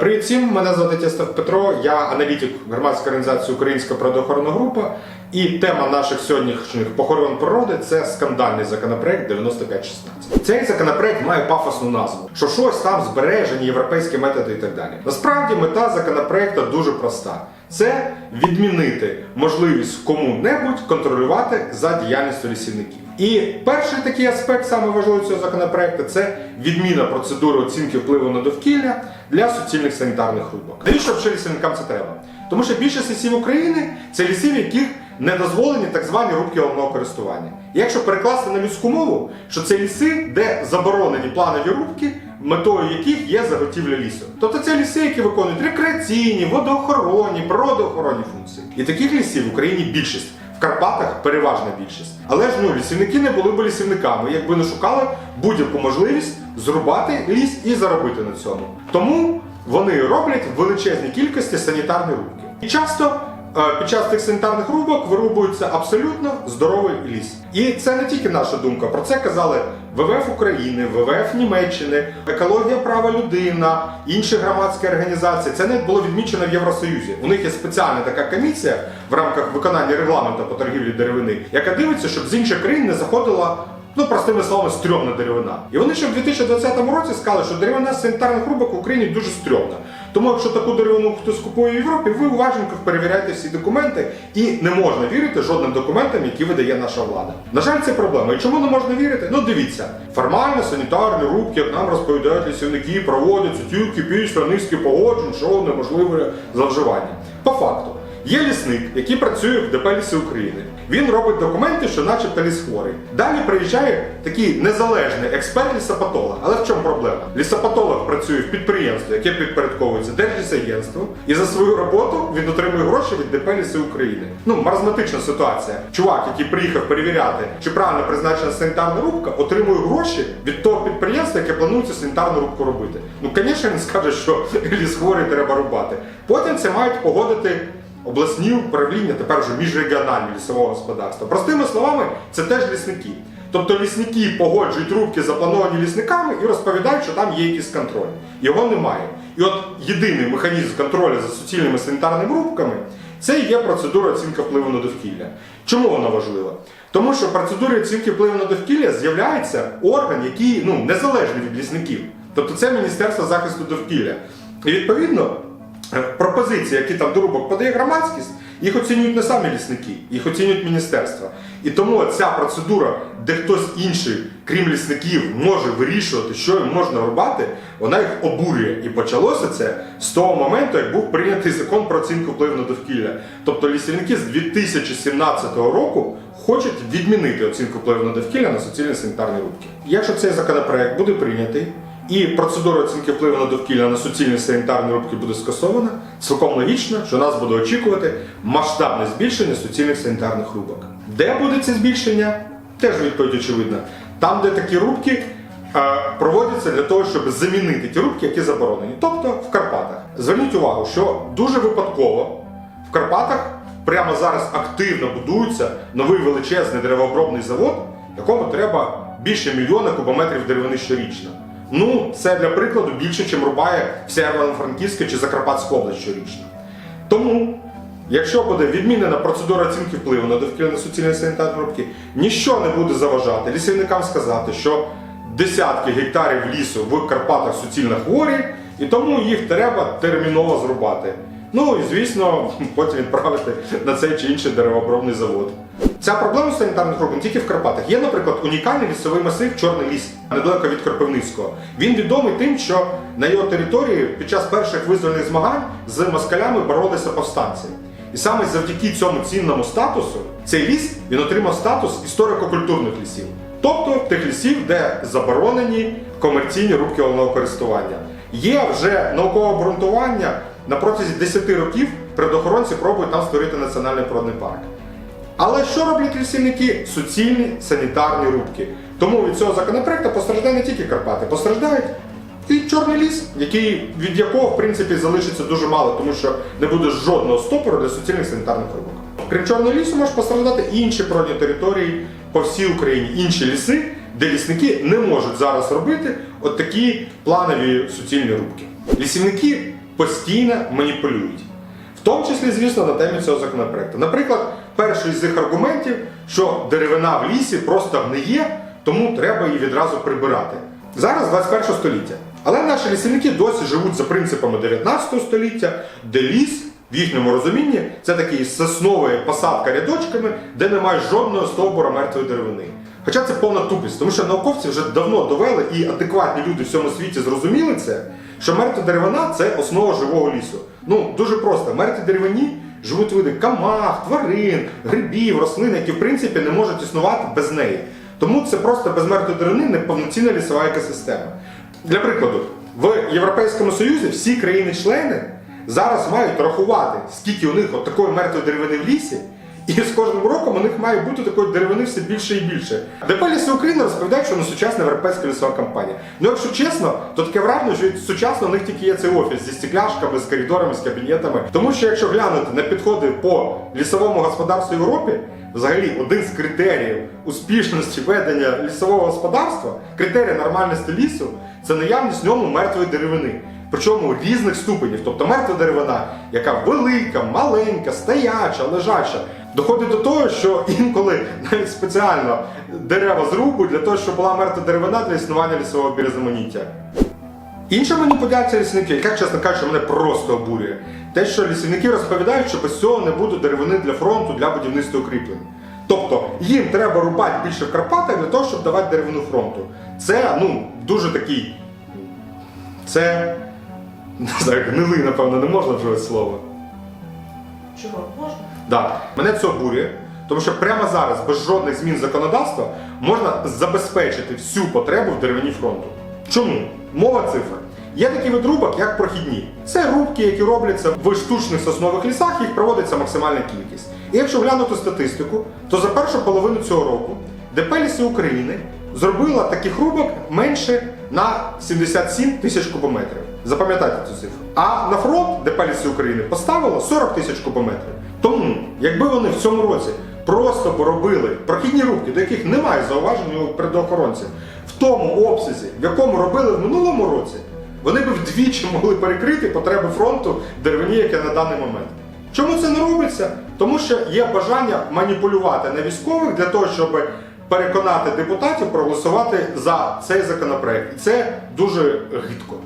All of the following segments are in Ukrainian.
Привіт всім, мене звати Тєстов Петро, я аналітик громадської організації Українська природоохоронна група. І тема наших сьогоднішніх похорон природи це скандальний законопроект 9516. Цей законопроект має пафосну назву, що щось там збережені, європейські методи і так далі. Насправді мета законопроекту дуже проста: це відмінити можливість кому-небудь контролювати за діяльністю лісівників. І перший такий аспект, саме цього законопроекту, це відміна процедури оцінки впливу на довкілля для суцільних санітарних рубок. Навіщо взагалі лісівникам це треба? Тому що більшість лісів України це ліси, в яких не дозволені так звані рубки головного користування. І якщо перекласти на людську мову, що це ліси, де заборонені планові рубки, метою яких є заготівля лісу. Тобто це ліси, які виконують рекреаційні, водоохоронні, природоохоронні функції. І таких лісів в Україні більшість. Карпатах переважна більшість. Але ж ну лісівники не були б лісівниками, якби не шукали будь-яку можливість зрубати ліс і заробити на цьому. Тому вони роблять в величезній кількості санітарних рубки. І часто е, під час тих санітарних рубок вирубується абсолютно здоровий ліс. І це не тільки наша думка. Про це казали ВВФ України, ВВФ Німеччини, екологія права людина, інші громадські організації. Це не було відмічено в Євросоюзі. У них є спеціальна така комісія в рамках виконання регламенту по торгівлі деревини, яка дивиться, щоб з інших країн не заходила. Ну, простими словами, стрьомна деревина. І вони ще в 2020 році сказали, що деревина з санітарних рубок в Україні дуже стрьомна. Тому якщо таку деревину хтось купує в Європі, ви уважненько перевіряйте всі документи і не можна вірити жодним документам, які видає наша влада. На жаль, це проблема. І чому не можна вірити? Ну дивіться, формально санітарні рубки, як нам розповідають лісівники, проводяться тільки після низки погоджень, що неможливе зловживання. По факту. Є лісник, який працює в ДП «Ліси України. Він робить документи, що начебто ліс хворий. Далі приїжджає такий незалежний експерт лісопатолог. Але в чому проблема? Лісопатолог працює в підприємстві, яке підпорядковується Держлісагентству, і за свою роботу він отримує гроші від ДП «Ліси України. Ну, маразматична ситуація. Чувак, який приїхав перевіряти, чи правильно призначена санітарна рубка, отримує гроші від того підприємства, яке планується санітарну рубку робити. Ну, звісно, він скаже, що ліс хворий треба рубати. Потім це мають погодити обласні управління, тепер вже міжрегіональні лісового господарства. Простими словами, це теж лісники. Тобто лісники погоджують рубки, заплановані лісниками, і розповідають, що там є якийсь контроль. Його немає. І от єдиний механізм контролю за суцільними санітарними рубками це є процедура оцінки впливу на довкілля. Чому вона важлива? Тому що в процедурі оцінки впливу на довкілля з'являється орган, який ну, незалежний від лісників. Тобто це Міністерство захисту довкілля. І відповідно. Пропозиції, які там до рубок подає громадськість, їх оцінюють не самі лісники, їх оцінюють міністерства. І тому ця процедура, де хтось інший, крім лісників, може вирішувати, що їм можна рубати, вона їх обурює. І почалося це з того моменту, як був прийнятий закон про оцінку впливу на довкілля. Тобто лісівники з 2017 року хочуть відмінити оцінку впливу на довкілля на суцільні санітарні рубки. Якщо цей законопроект буде прийнятий, і процедура оцінки впливу на довкілля на суцільні санітарні рубки буде скасована, цілком логічно, що нас буде очікувати масштабне збільшення суцільних санітарних рубок. Де буде це збільшення? Теж відповідь очевидна. Там, де такі рубки е, проводяться для того, щоб замінити ті рубки, які заборонені. Тобто в Карпатах. Зверніть увагу, що дуже випадково в Карпатах прямо зараз активно будується новий величезний деревообробний завод, якому треба більше мільйона кубометрів деревини щорічно. Ну, це для прикладу більше, чим рубає вся Івано-Франківська чи Закарпатська область щорічно. Тому, якщо буде відмінена процедура оцінки впливу на довкілля на суцільні санітарні рубки, ніщо не буде заважати лісівникам сказати, що десятки гектарів лісу в Карпатах суцільно хворі, і тому їх треба терміново зрубати. Ну і звісно, потім відправити на цей чи інший деревообробний завод. Ця проблема з санітарних рубок тільки в Карпатах. Є, наприклад, унікальний лісовий масив Чорний ліс, недалеко від Кропивницького. Він відомий тим, що на його території під час перших визвольних змагань з москалями боролися повстанці. І саме завдяки цьому цінному статусу цей ліс він отримав статус історико-культурних лісів. Тобто тих лісів, де заборонені комерційні рубки головного користування. Є вже наукове обґрунтування на протязі 10 років природоохоронці пробують там створити національний природний парк. Але що роблять лісівники? Суцільні санітарні рубки. Тому від цього законопроекту постраждає не тільки Карпати, постраждають і Чорний ліс, який, від якого в принципі залишиться дуже мало, тому що не буде жодного стопору для суцільних санітарних рубок. Крім Чорного лісу, можуть постраждати інші природні території по всій Україні, інші ліси, де лісники не можуть зараз робити от такі планові суцільні рубки. Лісівники постійно маніпулюють. В тому числі, звісно, на темі цього законопроекту. Наприклад, перший з їх аргументів, що деревина в лісі просто гниє, тому треба її відразу прибирати. Зараз 21 століття. Але наші лісівники досі живуть за принципами 19 століття, де ліс, в їхньому розумінні, це такий соснова посадка рядочками, де немає жодного стовбура мертвої деревини. Хоча це повна тупість, тому що науковці вже давно довели і адекватні люди в цьому світі зрозуміли це, що мертва деревина це основа живого лісу. Ну, дуже просто. В мертвій деревині живуть види камах, тварин, грибів, рослин, які в принципі не можуть існувати без неї. Тому це просто без мертвої деревини неповноцінна лісова екосистема. Для прикладу, в Європейському Союзі всі країни-члени зараз мають рахувати, скільки у них от такої мертвої деревини в лісі, і з кожним роком у них має бути такої деревини все більше і більше. ДП Ліси України розповідають, що вони сучасна європейська лісова компанія. Ну, якщо чесно, то таке враження, що сучасно у них тільки є цей офіс зі стекляшками, з коридорами, з кабінетами. Тому що якщо глянути на підходи по лісовому господарству Європі, взагалі один з критеріїв успішності ведення лісового господарства, критерій нормальності лісу, це наявність в ньому мертвої деревини. Причому різних ступенів, тобто мертва деревина, яка велика, маленька, стояча, лежача, доходить до того, що інколи навіть спеціально дерева зрубують для того, щоб була мертва деревина для існування лісового бірозаманіття. Інша маніпуляція лісівників, яка, чесно кажучи, мене просто обурює. Те, що лісівники розповідають, що без цього не буде деревини для фронту для будівництва укріплень. Тобто їм треба рубати більше в Карпатах для того, щоб давати деревину фронту. Це ну, дуже такий. Це. Не знаю, гнилий, напевно, не можна вживати слово. Чого? Можна? Да. Мене це обурює, тому що прямо зараз, без жодних змін законодавства, можна забезпечити всю потребу в деревині фронту. Чому? Мова цифр. Є такий вид рубок, як прохідні. Це рубки, які робляться в штучних соснових лісах, їх проводиться максимальна кількість. І якщо глянути статистику, то за першу половину цього року ДП Ліси України зробила таких рубок менше на 77 тисяч кубометрів. Запам'ятайте цю цифру. А на фронт ДП Ліси України поставила 40 тисяч кубометрів. Тому, якби вони в цьому році просто поробили прохідні рубки, до яких немає зауважень у природоохоронців, в тому обсязі, в якому робили в минулому році, вони б вдвічі могли перекрити потреби фронту деревині, яке на даний момент. Чому це не робиться? Тому що є бажання маніпулювати на військових для того, щоб переконати депутатів проголосувати за цей законопроект. І це дуже гидко.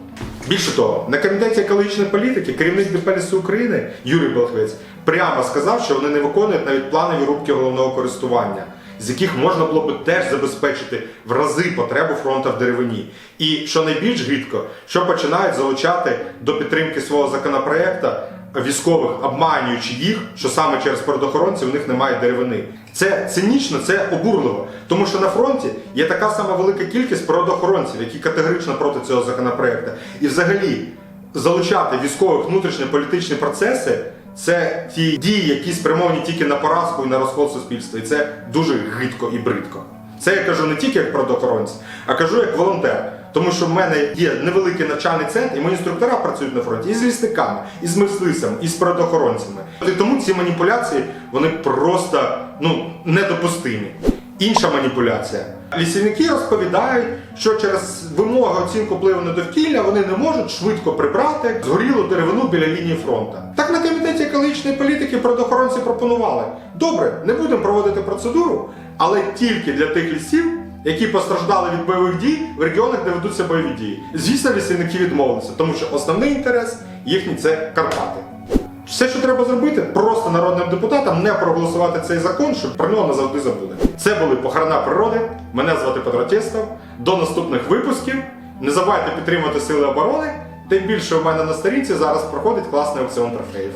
Більше того, на комітеті екологічної політики керівник ДП України Юрій Болхвець прямо сказав, що вони не виконують навіть планові рубки головного користування, з яких можна було б теж забезпечити в рази потребу фронту в деревині. І що найбільш гідко, що починають залучати до підтримки свого законопроекту військових, обманюючи їх, що саме через природоохоронців у них немає деревини. Це цинічно, це обурливо. Тому що на фронті є така сама велика кількість природоохоронців, які категорично проти цього законопроекту. І взагалі залучати військових внутрішньополітичні процеси це ті дії, які спрямовані тільки на поразку і на розкол суспільства. І це дуже гидко і бридко. Це я кажу не тільки як природоохоронець, а кажу як волонтер. Тому що в мене є невеликий навчальний центр, і мої інструктора працюють на фронті і з лісниками, і з мисливцями, і з природоохоронцями. І тому ці маніпуляції вони просто ну, недопустимі. Інша маніпуляція. Лісівники розповідають, що через вимоги оцінку впливу на довкілля вони не можуть швидко прибрати згорілу деревину біля лінії фронту. Так на комітеті екологічної політики природоохоронці пропонували: добре, не будемо проводити процедуру, але тільки для тих лісів, які постраждали від бойових дій в регіонах, де ведуться бойові дії. Звісно, лісівники відмовилися, тому що основний інтерес їхній це Карпати. Все, що треба зробити, просто народним депутатам не проголосувати цей закон, щоб про нього назавжди забули. Це були похорона природи. Мене звати Петро Тєстов. До наступних випусків. Не забувайте підтримувати Сили оборони. Тим більше у мене на сторінці зараз проходить класний аукціон трофеїв.